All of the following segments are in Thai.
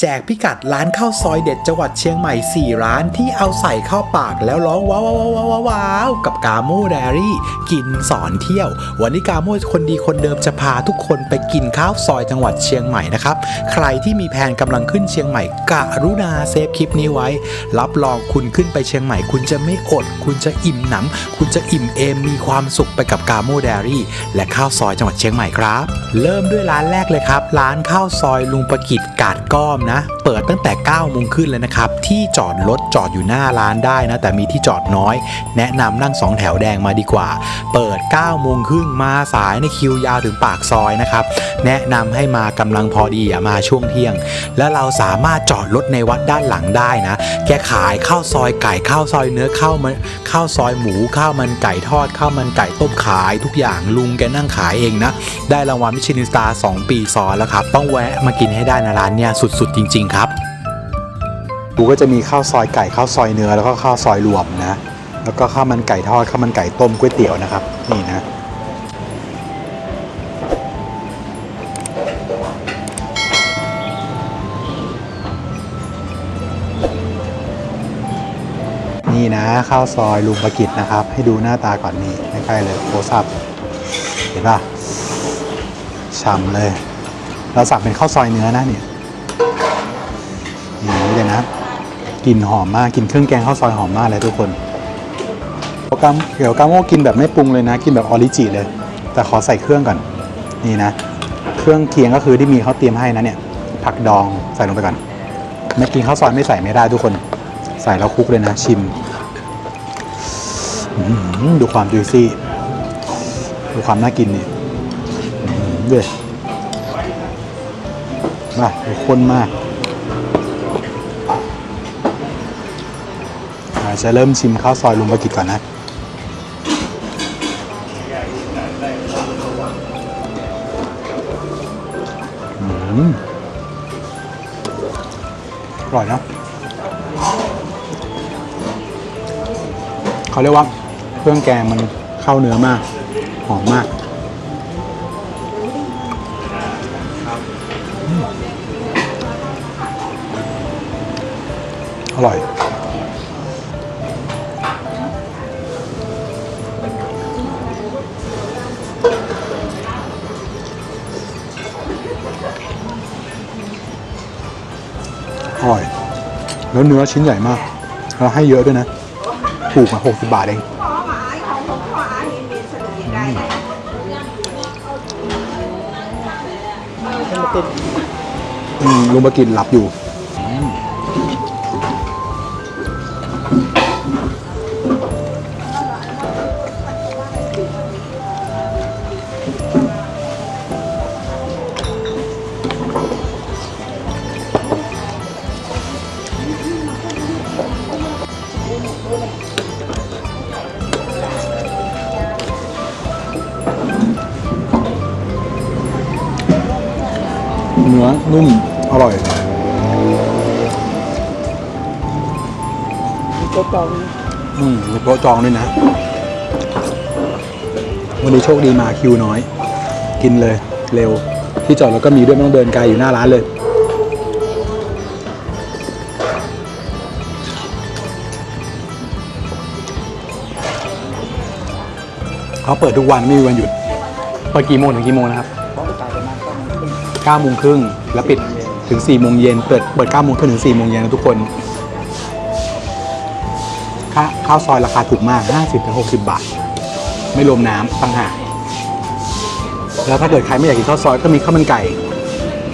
แจกพิกัดร้านข้าวซอยเด็ดจังหวัดเชียงใหม่ 4 ร้านที่เอาใส่เข้าปากแล้วร้องว้าวว้าวว้าวว้าวกับกาโม่แดรี่ กินสอนเที่ยว วันนี้กาโม่คนดีคนเดิมจะพาทุกคนไปกินข้าวซอยจังหวัดเชียงใหม่นะครับ ใครที่มีแผนกำลังขึ้นเชียงใหม่กะรุณาเซฟคลิปนี้ไว้ รับรองคุณขึ้นไปเชียงใหม่ คุณจะไม่อด คุณจะอิ่มหนำคุณจะอิ่มเอมมีความสุขไปกับกาโม่แดรี่ และข้าวซอยจังหวัดเชียงใหม่ครับ เริ่มด้วยร้านแรกเลยครับ ร้านข้าวซอยลุงประกิตกาดก้อมนะ เปิดตั้งแต่9โมงขึ้นเลยนะครับ ที่จอดรถจอดอยู่หน้าร้านได้นะ แต่มีที่จอดน้อย แนะนำนั่งสองแถวแดงมาดีกว่า เปิด9โมงครึ่งมาสายในคิวยาวถึงปากซอยนะครับ แนะนำให้มากำลังพอดีอย่ามาช่วงเที่ยง แล้วเราสามารถจอดรถในวัดด้านหลังได้นะ แกขายข้าวซอยไก่ข้าวซอยเนื้อข้าวมันข้าวซอยหมูข้าวมันไก่ทอดข้าวมันไก่ต้มขายทุกอย่างลุงแกนั่งขายเองนะ ได้รางวัลมิชลินสตาร์2ปีซ้อนแล้วครับต้องแวะมากินให้ได้นะร้านเนี่ยสุดๆจริง ๆ ครับดูก็จะมีข้าวซอยไก่ข้าวซอยเนื้อแล้วก็ข้าวซอยรวมนะ แล้วก็ข้าวมันไก่ทอดข้าวมันไก่ต้มก๋วยเตี๋ยวนะครับ นี่นะนี่นะข้าวซอยลุงประกิตนะครับ ให้ดูหน้าตาก่อนนี่ใกล้ๆเลยโคซับเห็นป่ะฉ่ำเลย เราสั่งเป็นข้าวซอยเนื้อนะเนี่ย กลิ่นหอมมากกลิ่นเครื่องแกงข้าวซอยหอมมากเลยทุกคนเดี๋ยวกามเดี๋ยวกาโมกินแบบไม่ปรุงเลยนะ กินแบบออริจิเลย แต่ขอใส่เครื่องก่อนนี่นะ เครื่องเคียงก็คือที่มีเขาเตรียมให้นะเนี่ย ผักดองใส่ลงไปก่อนไม่กินข้าวซอยไม่ใส่ไม่ได้ทุกคน ใส่แล้วคลุกเลยนะ ชิมดูความจุยซี่ดูความน่ากินนี่เดือดมาดูข้นมาก จะเริ่มชิมข้าวซอยลุงประกิตก่อนนะอืมอร่อยนะเขาเรียกว่าเครื่องแกงมันเข้าเนื้อมาก หอมมากอร่อย แล้วเนื้อชิ้นใหญ่มากแล้วให้เยอะด้วยนะ ถูกมา60บาทเองขอหมายของผมขวาเห็นเห็นสนุกยังไงอืมลุงมากินหลับอยู่ นื้อนุ่ม อร่อยตัวตรงอืมมีโต๊ะจองด้วยนะ วันนี้โชคดีมาคิวน้อย กินเลย เร็ว ที่จอดรถก็มีด้วยไม่ต้องเดินไกลอยู่หน้าร้านเลยเขาเปิดทุกวันไม่มีวันหยุด เปิดกี่โมงถึงกี่โมงนะครับ 9โมงครึ่งแล้วปิดถึง4โมงเย็นเปิดเปิด9โมงครึ่งถึง4โมงเย็นนะทุกคนค่าข้าวซอยราคาถูกมาก 50ถึง60 บาท ไม่รวมน้ำต่างหากแล้วถ้าเกิดใครไม่อยากกินข้าวซอยก็มีข้าวมันไก่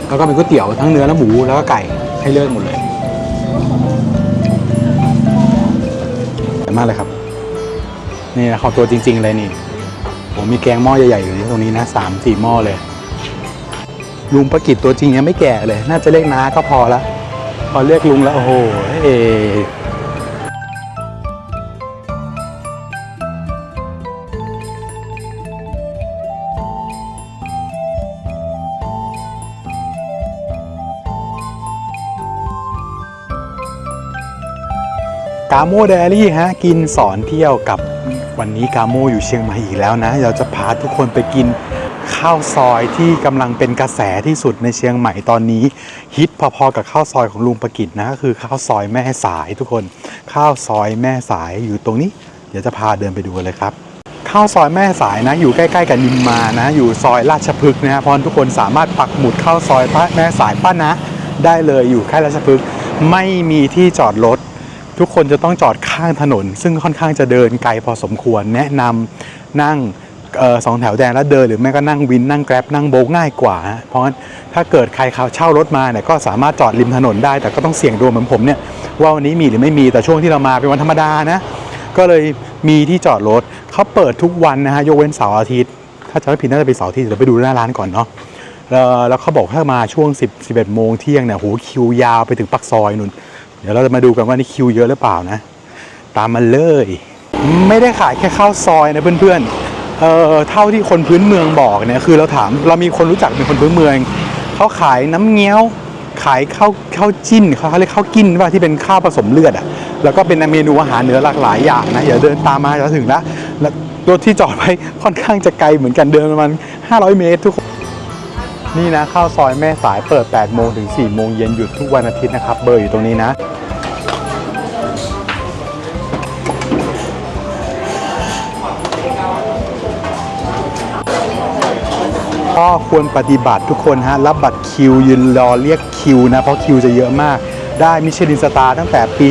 แล้วก็มีก๋วยเตี๋ยวทั้งเนื้อและหมูแล้วก็ไก่ให้เลือกหมดเลยอร่อยมากเลยครับนี่ขอตัวจริง ๆ เลยนี่ผมมีแกงหม้อใหญ่ๆอยู่ตรงนี้นะสามสี่หม้อเลย ลุงประกิตตัวจริงยังไม่แก่เลย น่าจะเรียกน้าก็พอละพอเรียกลุงแล้ว โอ้โหเอากาโมเดลี่ฮะกินสอนเที่ยวกับวันนี้กาโมอยู่เชียงใหม่อีกแล้วนะ เราจะพาทุกคนไปกิน ข้าวซอยที่กำลังเป็นกระแสที่สุดในเชียงใหม่ตอนนี้ ฮิตพอๆกับข้าวซอยของลุงประกิตนะก็คือข้าวซอยแม่สายทุกคน ข้าวซอยแม่สายอยู่ตรงนี้ เดี๋ยวจะพาเดินไปดูเลยครับข้าวซอยแม่สายนะอยู่ใกล้ ๆ กับนิมมานะอยู่ซอยราชพฤกษ์นะพรทุกคนสามารถปักหมุดเข้าซอยป้าแม่สายป้านะ ได้เลยอยู่แค่ราชพฤกษ์ไม่มีที่จอดรถทุกคนจะต้องจอดข้างถนน ซึ่งค่อนข้างจะเดินไกลพอสมควรแนะนำนั่ง สองแถวแดงแล้วเดินหรือไม่ก็นั่งวินนั่งแกร็บนั่งโบกง่ายกว่า เพราะงั้นถ้าเกิดใครเขาเช่ารถมาเนี่ยก็สามารถจอดริมถนนได้ แต่ก็ต้องเสี่ยงดวงเหมือนผมเนี่ยว่าวันนี้มีหรือไม่มีแต่ช่วงที่เรามาเป็นวันธรรมดานะก็เลยมีที่จอดรถเขาเปิดทุกวันนะฮะยกเว้นเสาร์อาทิตย์ ถ้าจะไม่ผิดน่าจะเป็นเสาร์อาทิตย์เดี๋ยวไปดูหน้าร้านก่อนเนาะแล้วเขาบอกถ้ามาช่วง 10 11โมงเที่ยงเนี่ยโหคิวยาวไปถึงปักซอยนู่นเดี๋ยวเราจะมาดูกันว่านี่คิวเยอะหรือเปล่านะ ตามมาเลย ไม่ได้ขายแค่ข้าวซอยนะเพื่อนๆ เออเท่าที่คนพื้นเมืองบอกเนี่ยคือเราถามเรามีคนรู้จักเป็นคนพื้นเมืองเขาขายน้ำเงี้ยว ขายข้าวข้าวจิ้นเขาเขาเรียกข้าวกินว่าที่เป็นข้าวผสมเลือดอะแล้วก็เป็นเมนูอาหารเหนือหลากหลายอย่างนะเดี๋ยวเดินตามมาจะถึงแล้วแล้วรถที่จอดไว้ค่อนข้างจะไกลเหมือนกันเดินประมาณ500 เมตรทุกคนนี่นะข้าวซอยแม่สายเปิด 8 โมงถึง 4 โมงเย็นหยุดทุกวันอาทิตย์นะครับ เบอร์อยู่ตรงนี้นะ ก็ควรปฏิบัติทุกคนฮะรับบัตรคิวยืนรอเรียกคิวนะ เพราะคิวจะเยอะมาก ได้มิชลินสตาร์ตั้งแต่ปี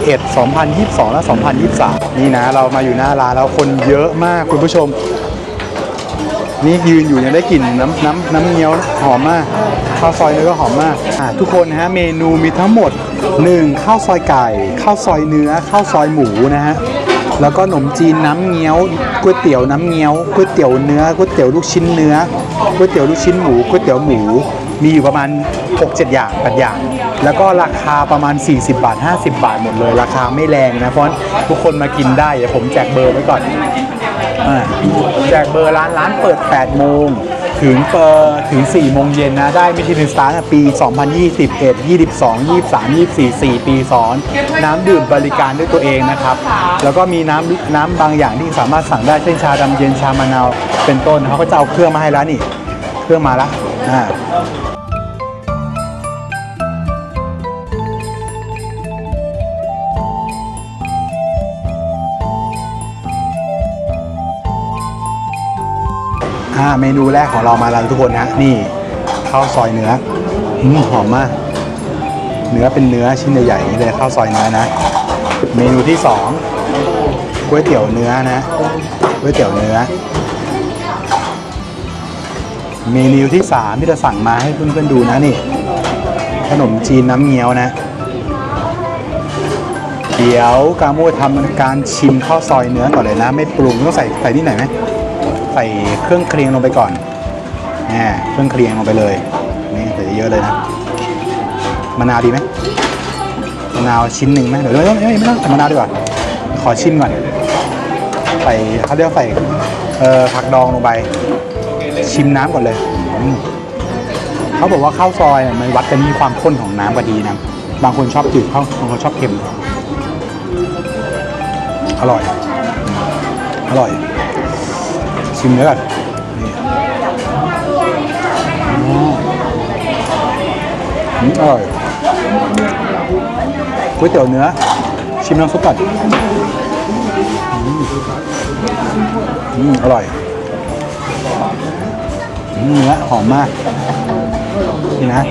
2021 2022 และ 2023 นี่นะ เรามาอยู่หน้าร้านแล้วคนเยอะมากคุณผู้ชม นี่ยืนอยู่เนี่ยได้กลิ่นน้ำน้ำน้ำเงี้ยวหอมมากข้าวซอยเนื้อก็หอมมากอ่าทุกคนนะฮะเมนูมีทั้งหมด 1. ข้าวซอยไก่ ข้าวซอยเนื้อ ข้าวซอยหมูนะฮะ แล้วก็ขนมจีนน้ำเงี้ยวก๋วยเตี๋ยวน้ำเงี้ยวก๋วยเตี๋ยวเนื้อก๋วยเตี๋ยวลูกชิ้นเนื้อก๋วยเตี๋ยวลูกชิ้นหมูก๋วยเตี๋ยวหมู มีอยู่ประมาณ 6-7 อย่าง8อย่าง แล้วก็ราคาประมาณ 40 บาท 50 บาทหมดเลย ราคาไม่แรงนะเพราะทุกคนมากินได้เดี๋ยวผมแจกเบอร์ไว้ก่อนอ่าแจกเบอร์ร้านร้านเปิด 8 โมง ถึงเปิดถึง4โมงเย็นนะ ได้มิชลินสตาร์ปี 2021 22 23 24 4 ปีซ้อน น้ำดื่มบริการด้วยตัวเองนะครับ แล้วก็มีน้ำน้ำบางอย่างที่สามารถสั่งได้เช่นชาดำเย็นชามะนาวเป็นต้นเขาก็จะเอาเครื่องมาให้แล้วนี่ เครื่องมาแล้วอ่าาเมนูแรกของเรามาแล้วทุกคนนะนี่ข้าวซอยเนื้ออืมหอมมาก เนื้อเป็นเนื้อชิ้นใหญ่ๆนี้เลยข้าวซอยเนื้อนะ เมนูที่สองก๋วยเตี๋ยวเนื้อนะก๋วยเตี๋ยวเนื้อ เมนูที่สามที่เราสั่งมาให้เพื่อนๆดูนะนี่ ขนมจีนน้ำเงี้ยวนะเดี๋ยวกาโมทำการชิมข้าวซอยเนื้อก่อนเลยนะ ไม่ปรุงต้องใส่ใส่ที่ไหนไหม ใส่เครื่องเคียงลงไปก่อนนี่เครื่องเคียงลงไปเลย นี่ใส่เยอะเลยนะมะนาวดีไหมมะนาวชิ้นหนึ่งไหมเดี๋ยวไม่ต้องไม่ต้องใส่มะนาวดีกว่า ขอชิมก่อนใส่เขาเรียกใส่เอ่อผักดองลงไป ชิมน้ำก่อนเลยเขาบอกว่าข้าวซอยเนี่ยมันวัดกันที่ความข้นของน้ำกะทินะบางคนชอบจืดบางคนชอบเค็ม อร่อย อร่อย ชิมเนื้อก่อนนี่อืมอร่อยก๋วยเตี๋ยวเนื้อ ชิมน้ำซุปก่อนอืมอืมอร่อยอืมเนื้อหอมมาก นี่นะ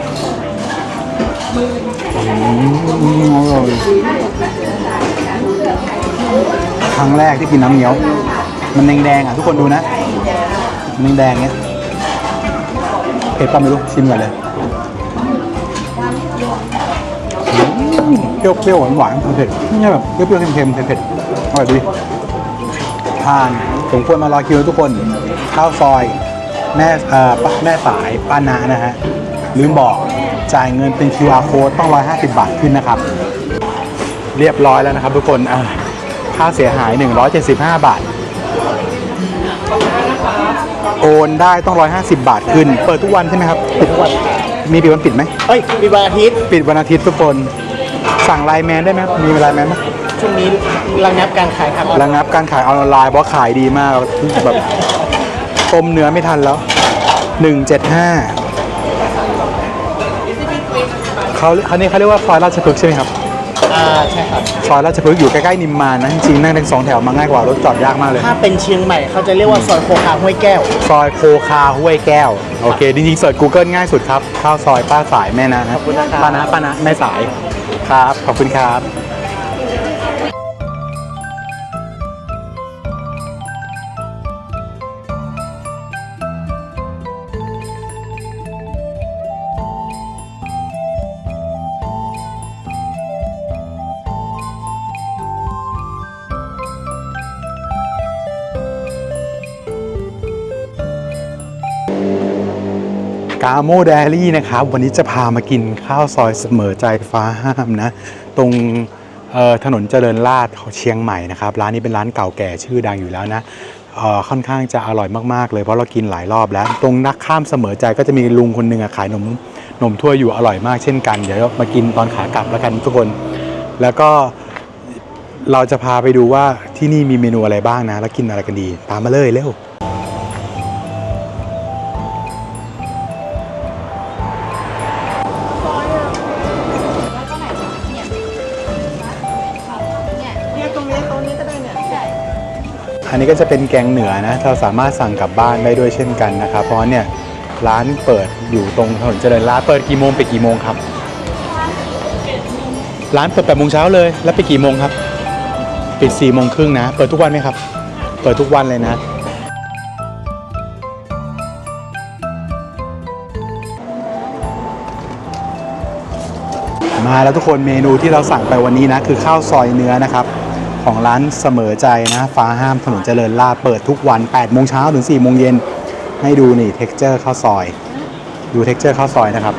อืมอร่อยครั้งแรกที่กินน้ำเงี้ยว มันแดงๆอะทุกคนดูนะ มันแดงๆเนี้ยเผ็ดป่ะไม่รู้ชิมก่อนเลยอืมเปรี้ยวๆหวานๆเผ็ดๆนี่แบบเปรี้ยวๆเค็มๆเผ็ดๆอร่อยดีทานผมควรมารอคิวทุกคน ข้าวซอย แม่เอ่อป้าแม่สายป้านานะฮะลืมบอกจ่ายเงินเป็น QR code ต้อง 150 บาทขึ้นนะครับ เรียบร้อยแล้วนะครับทุกคนอ่าค่าเสียหาย 175 บาท โอนได้ต้อง 150 บาทขึ้น เปิดทุกวันใช่ไหมครับปิดทุกวัน มีปิดวันปิดไหมเอ้ยมีวันอาทิตย์ปิดวันอาทิตย์ทุกคน สั่งไลน์แมนได้ไหมครับมีไลน์แมนไหมช่วงนี้ระงับการขายครับระงับการขายออนไลน์เพราะขายดีมากแบบต้มเนื้อไม่ทันแล้วหนึ่งเจ็ดห้าเขาเขานี่เขาเรียกว่าซอยราชพฤกษ์ใช่ไหมครับ อ่าใช่ครับ ซอยราชพฤกษ์อยู่ใกล้ๆนิมมานนะจริงๆนั่งทั้งสองแถวมาง่ายกว่ารถจอดยากมากเลย ถ้าเป็นเชียงใหม่เขาจะเรียกว่าซอยโคคาห้วยแก้ว ซอยโคคาห้วยแก้ว โอเค จริงๆเสิร์ช Google ง่ายสุดครับข้าวซอยป้าสายแม่นะขอบคุณนะครับ ป้านะป้านะแม่สายครับ ขอบคุณครับ กาโมเดลี่นะครับ วันนี้จะพามากินข้าวซอยเสมอใจฟ้าห้ามนะ ตรงถนนเจริญราษฎร์เชียงใหม่นะครับ ร้านนี้เป็นร้านเก่าแก่ชื่อดังอยู่แล้วนะค่อนข้างจะอร่อยมากๆ เลยเพราะเรากินหลายรอบแล้ว ตรงนักข้ามเสมอใจก็จะมีลุงคนหนึ่งขายนมนมถ้วยอยู่อร่อยมากเช่นกัน เดี๋ยวมากินตอนขากลับแล้วกันทุกคน แล้วก็เราจะพาไปดูว่าที่นี่มีเมนูอะไรบ้างนะ แล้วกินอะไรกันดี ตามมาเลยเร็ว อันนี้ก็จะเป็นแกงเหนือนะ เราสามารถสั่งกลับบ้านได้ด้วยเช่นกันนะครับ เพราะว่าเนี่ยร้านเปิดอยู่ตรงถนนเจริญราษฎร์เปิดกี่โมงไปดกี่โมงครับ ร้านเปิดแปดโมงเช้าเลย แล้วไปดกี่โมงครับ ปิดสี่โมงครึ่งนะ เปิดทุกวันไหมครับ เปิดทุกวันเลยนะมาแล้วทุกคนเมนูที่เราสั่งไปวันนี้นะ คือข้าวซอยเนื้อนะครับ ของร้านเสมอใจนะฟ้าห้ามถนนเจริญราเปิดทุกวัน8โมงเช้าถึง4โมงเย็นให้ดูนี่เท็กเจอร์ข้าวซอย ดูเท็กเจอร์ข้าวซอยนะครับ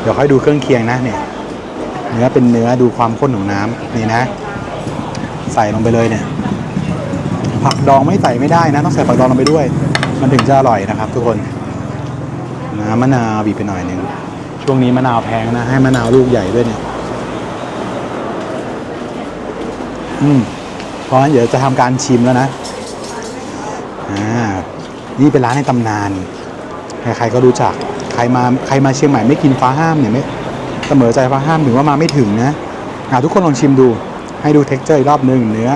เดี๋ยวค่อยดูเครื่องเคียงนะเนี่ยเนื้อเป็นเนื้อดูความข้นของน้ำนี่นะ ใส่ลงไปเลยเนี่ย ผักดองไม่ใส่ไม่ได้นะ ต้องใส่ผักดองลงไปด้วย มันถึงจะอร่อยนะครับ ทุกคนน้ำมะนาวบีบไปหน่อยหนึ่งช่วงนี้มะนาวแพงนะ ให้มะนาวลูกใหญ่ด้วยเนี่ย อืมเพราะฉะนั้นเดี๋ยวจะทำการชิมแล้วนะอ่านี่เป็นร้านในตำนาน ใครๆก็รู้จัก ใครมาใครมาเชียงใหม่ไม่กินฟ้าห้ามเนี่ยไม่เสมอใจฟ้าห้ามถึงว่ามาไม่ถึงนะอ่าทุกคนลองชิมดู ให้ดูเท็กเจอร์อีกรอบหนึ่งเนื้อ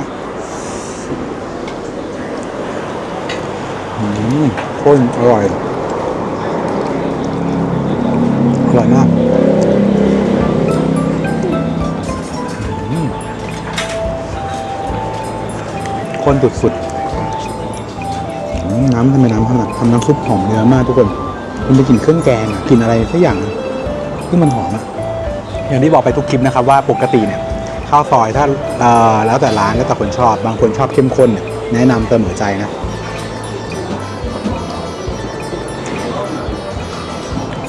อืมข้นอร่อยอร่อยมาก สุดๆน้ำทำไมน้ำขนาดทำน้ำซุปหอมเนื้อมากทุกคนคุณไปกินเครื่องแกงอะกินอะไรสักอย่างที่มันหอมอะอย่างที่บอกไปทุกคลิปนะครับว่าปกติเนี่ยข้าวซอยถ้าแล้วแต่ร้านแล้วแต่คนชอบ บางคนชอบเข้มข้นแนะนำเติมหัวใจนะ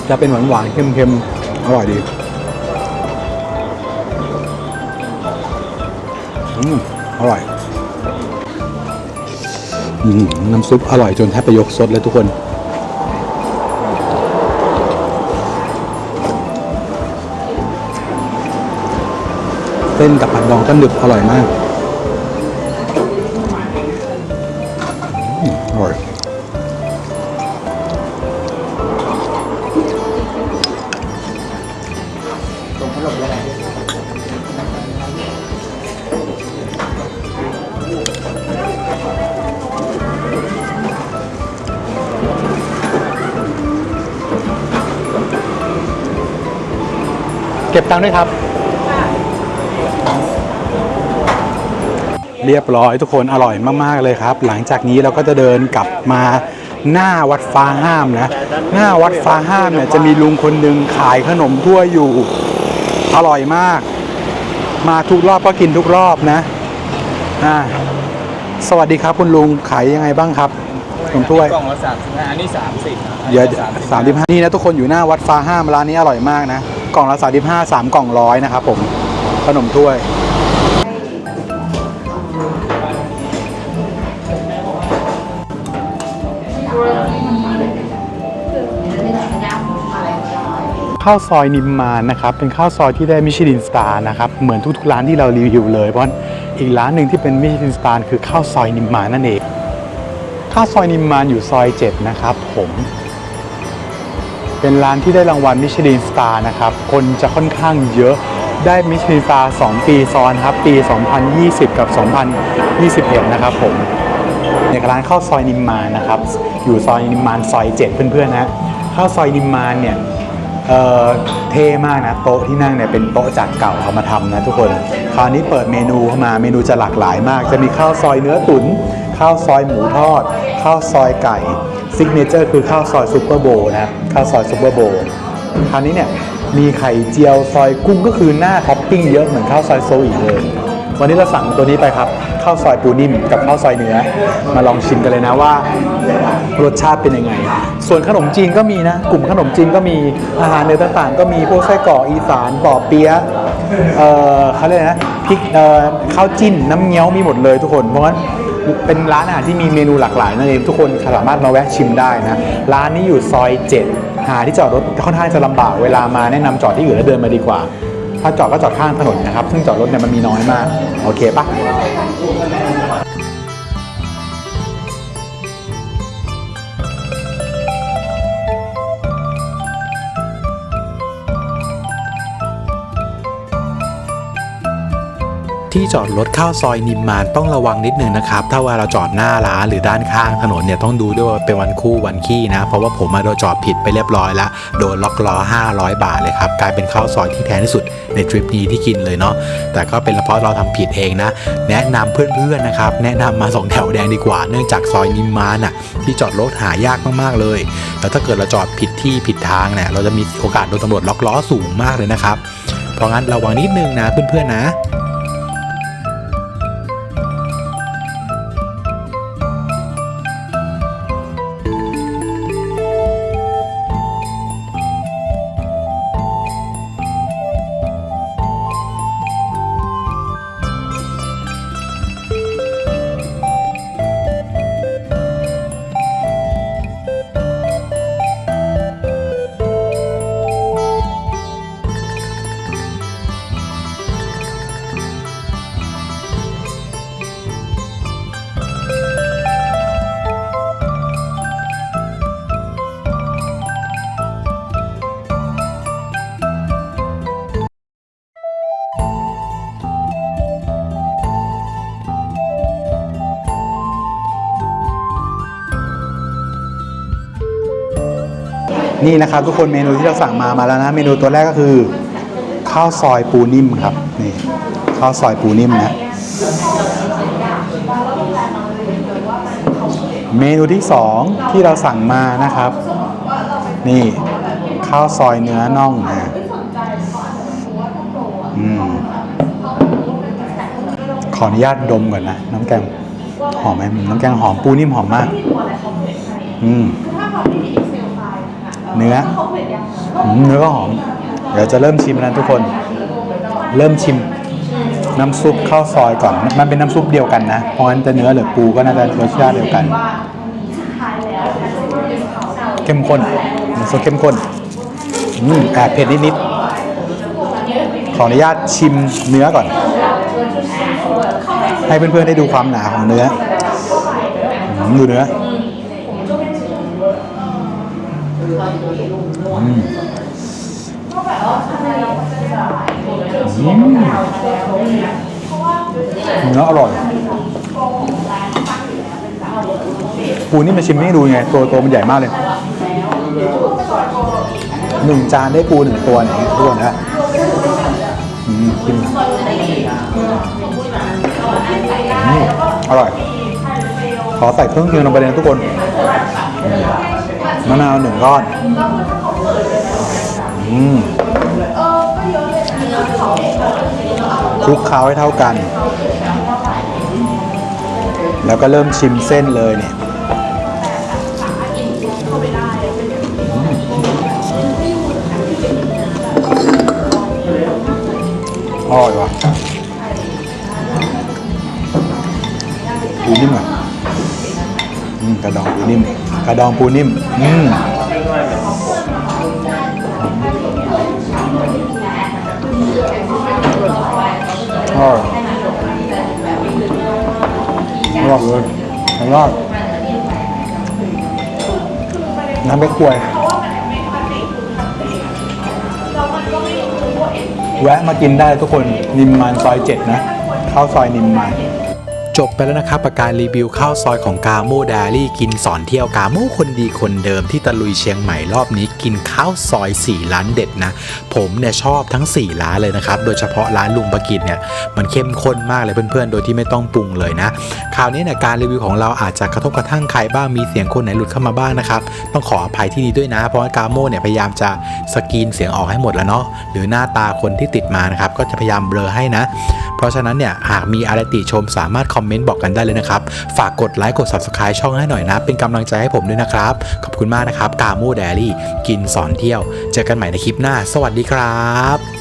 จะเป็นหวานหวานเค็มๆอร่อยดีอืมอร่อย น้ำซุปอร่อยจนแทบไปยกซดเลยทุกคน เส้นกับผัดดองก็หนึบอร่อยมากอืมอร่อย เก็บตังค์ด้วยครับ เรียบร้อยทุกคนอร่อยมาก ๆ เลยครับ หลังจากนี้เราก็จะเดินกลับมาหน้าวัดฟ้าห้ามนะ หน้าวัดฟ้าห้ามเนี่ยจะมีลุงคนหนึ่งขายขนมถ้วยอยู่ อร่อยมาก มาทุกรอบก็กินทุกรอบนะอ่าสวัสดีครับคุณลุงขายยังไงบ้างครับขนมถ้วยกล่องละสามสิบห้าอันนี้สามสิบเดี๋ยวสามสิบห้านี่นะทุกคนอยู่หน้าวัดฟ้าห้ามร้านนี้อร่อยมากนะ กล่องละสามสิบห้ามกล่องร้อยนะครับผมขนมถ้วยข้าวซอยนิมมานนะครับเป็นข้าวซอยที่ได้มิชลินสตาร์นะครับเหมือนทุกๆร้านที่เรารีวิวเลยเพราะอีกร้านหนึ่งที่เป็นมิชลินสตาร์คือข้าวซอยนิมมานนั่นเองข้าวซอยนิมมานอยู่ซอย7นะครับผม เป็นร้านที่ได้รางวัลมิชลินสตาร์นะครับ คนจะค่อนข้างเยอะได้มิชลินสตาร์2ปีซ้อนครับ ปี 2020 กับ 2021 นะครับผมในร้านข้าวซอยนิมมานนะครับ อยู่ซอยนิมมานซอย 7 เพื่อนๆนะข้าวซอยนิมมานเนี่ยเเท่มากนะโต๊ะที่นั่งเนี่ยเป็นโต๊ะจากเก่าเอามาทำนะทุกคน คราวนี้เปิดเมนูเข้ามาเมนูจะหลากหลายมาก จะมีข้าวซอยเนื้อตุ๋น ข้าวซอยหมูทอด ข้าวซอยไก่ซิกเนเจอร์คือข้าวซอยซุปเปอร์โบนะครับข้าวซอยซุปเปอร์โบว์คราวนี้เนี่ยมีไข่เจียวซอยกุ้งก็คือหน้าท็อปปิ้งเยอะเหมือนข้าวซอยโซอีกเลย วันนี้เราสั่งตัวนี้ไปครับข้าวซอยปูนิ่มกับข้าวซอยเนื้อ มาลองชิมกันเลยนะว่ารสชาติเป็นยังไง ส่วนขนมจีนก็มีนะ กลุ่มขนมจีนก็มีอาหารเนื้อต่างๆ ก็มีพวกไส้กรอกอีสานปอเปี๊ยะเออเขาเรียกอะไรนะพริกเอ่อข้าวจิ้นน้ำเงี้ยวมีหมดเลยทุกคนเพราะฉะนั้น เป็นร้านอาหารที่มีเมนูหลากหลายนั่นเองทุกคนสามารถมาแวะชิมได้นะ ร้านนี้อยู่ซอย7หาที่จอดรถค่อนข้างจะลำบากเวลามาแนะนำจอดที่อื่นแล้วเดินมาดีกว่า ถ้าจอดก็จอดข้างถนนนะครับ ซึ่งจอดรถเนี่ยมันมีน้อยมาก โอเคปะ ที่จอดรถเข้าซอยนิมมานต้องระวังนิดนึงนะครับ ถ้าว่าเราจอดหน้าร้านหรือด้านข้างถนนเนี่ยต้องดูด้วยว่าเป็นวันคู่วันขี้นะ เพราะว่าผมมาโดนจอดผิดไปเรียบร้อยแล้วโดนล็อกล้อ 500 บาทเลยครับ กลายเป็นข้าวซอยที่แพงที่สุดในทริปนี้ที่กินเลยเนาะแต่ก็เป็นเพราะเราทำผิดเองนะ แนะนำเพื่อนๆนะครับ แนะนำมาสองแถวแดงดีกว่าเนื่องจากซอยนิมมานอะที่จอดรถหายากมากๆเลยแต่ถ้าเกิดเราจอดผิดที่ผิดทางเนี่ยเราจะมีโอกาสโดนตำรวจล็อกล้อสูงมากเลยนะครับเพราะงั้นระวังนิดนึงนะเพื่อนๆนะ นี่นะครับทุกคนเมนูที่เราสั่งมามาแล้วนะ เมนูตัวแรกก็คือข้าวซอยปูนิ่มครับนี่ข้าวซอยปูนิ่มนะเมนูที่สองที่เราสั่งมานะครับ นี่ข้าวซอยเนื้อน่องนะอขออนุญาตดมก่อนนะ น้ำแกงหอมไหมน้ำแกงหอมปูนิ่มหอมมาก อืม เนื้อเนื้อก็หอม เดี๋ยวจะเริ่มชิมแล้วทุกคน เริ่มชิม น้ำซุปข้าวซอยก่อน มันเป็นน้ำซุปเดียวกันนะ เพราะงั้นจะเนื้อหรือปูก็น่าจะรสชาติเดียวกัน เข้มข้นน้ำซุปเข้มข้นอืมแอบเผ็ดนิดๆ ขออนุญาตชิมเนื้อก่อน ให้เพื่อนๆได้ดูความหนาของเนื้อดูเนื้อ เนื้ออร่อย ปูนี่มาชิมให้ดูไง ตัวตัวมันใหญ่มากเลยหนึ่งจานได้ปูหนึ่งตัวเนี่ยทุกคนนะอืมกินอร่อย ขอใส่เครื่องเคียงลงไปเลยนะทุกคน มะนาวหนึ่งก้อนอืมคลุกเคล้าให้เท่ากัน แล้วก็เริ่มชิมเส้นเลยเนี่ยอร่อยว่ะปูนิ่มอะอืม กระดองปูนิ่ม กระดองปูนิ่ม อืมอร่อยอร่อยเลยอร่อยน้ำเบ๊กควยแวะมากินได้ทุกคนนิมมานซอยเจ็ดนะ เข้าซอยนิมมาน จบไปแล้วนะครับกับการรีวิวข้าวซอยของกาโมดารี่กินสอนเที่ยวกาโมคนดีคนเดิมที่ตะลุยเชียงใหม่รอบนี้กินข้าวซอย 4 ร้านเด็ดนะ ผมเนี่ยชอบทั้ง 4 ร้านเลยนะครับ โดยเฉพาะร้านลุงประกินเนี่ยมันเข้มข้นมากเลยเพื่อนๆ โดยที่ไม่ต้องปรุงเลยนะ คราวนี้เนี่ยการรีวิวของเราอาจจะกระทบกระทั่งใครบ้างมีเสียงคนไหนหลุดเข้ามาบ้างนะครับต้องขออภัยที่นี้ด้วยนะ เพราะกาโมเนี่ยพยายามจะสกรีนเสียงออกให้หมดแล้วเนาะหรือหน้าตาคนที่ติดมานะครับก็จะพยายามเบลอให้นะ เพราะฉะนั้นเนี่ยหากมีอะไรติชมสามารถคอมอมเมนต์บอกกันได้เลยนะครับ ฝากกดไลค์กด Subscribe ช่องให้หน่อยนะ เป็นกำลังใจให้ผมด้วยนะครับ ขอบคุณมากนะครับ กาโมแดรี่ กินสอนเที่ยว เจอกันใหม่ในคลิปหน้า สวัสดีครับ